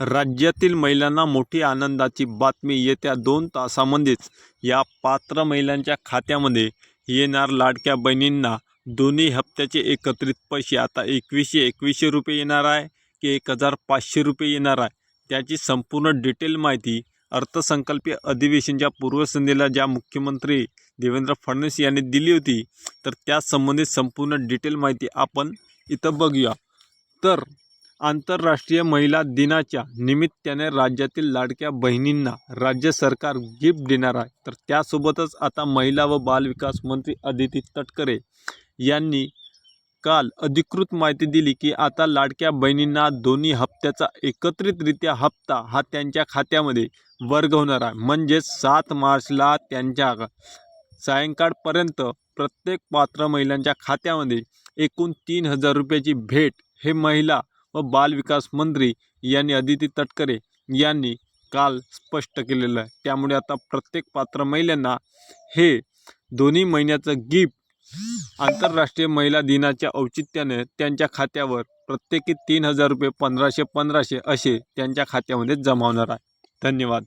राज्यातील महिलांना मोठी आनंदाची बातमी येत्या दोन तासामध्येच या पात्र महिलांच्या खात्यामध्ये येणार लाडक्या बहिणींना. दोन्ही हप्त्याचे एकत्रित पैसे आता एकवीसशे एकवीसशे रुपये येणार आहे की एक हजार पाचशे रुपये येणार आहे. त्याची संपूर्ण डिटेल माहिती अर्थसंकल्पीय अधिवेशनच्या पूर्वसंध्येला ज्या मुख्यमंत्री देवेंद्र फडणवीस यांनी दिली होती तर त्यासंबंधित संपूर्ण डिटेल माहिती आपण इथं बघूया. तर आंतरराष्ट्रीय महिला दिनाच्या निमित्ताने राज्यातील लाडक्या बहिणींना राज्य सरकार गिफ्ट देणार आहे. तर त्यासोबतच आता महिला व बालविकास मंत्री अदिती तटकरे यांनी काल अधिकृत माहिती दिली की आता लाडक्या बहिणींना दोन्ही हप्त्याचा एकत्रितरित्या हप्ता हा त्यांच्या खात्यामध्ये वर्ग होणार आहे. म्हणजेच सात मार्चला त्यांच्या सायंकाळपर्यंत प्रत्येक पात्र महिलांच्या खात्यामध्ये एकूण तीन हजार रुपयाची भेट हे महिला व बालविकास मंत्री यांनी अदिती तटकरे यांनी काल स्पष्ट केलेलं आहे. त्यामुळे आता प्रत्येक पात्र महिलांना हे दोन्ही महिन्याचं गिफ्ट आंतरराष्ट्रीय महिला दिनाच्या औचित्याने त्यांच्या खात्यावर प्रत्येकी तीन हजार रुपये पंधराशे पंधराशे असे त्यांच्या खात्यामध्ये जमा होणार आहे. धन्यवाद.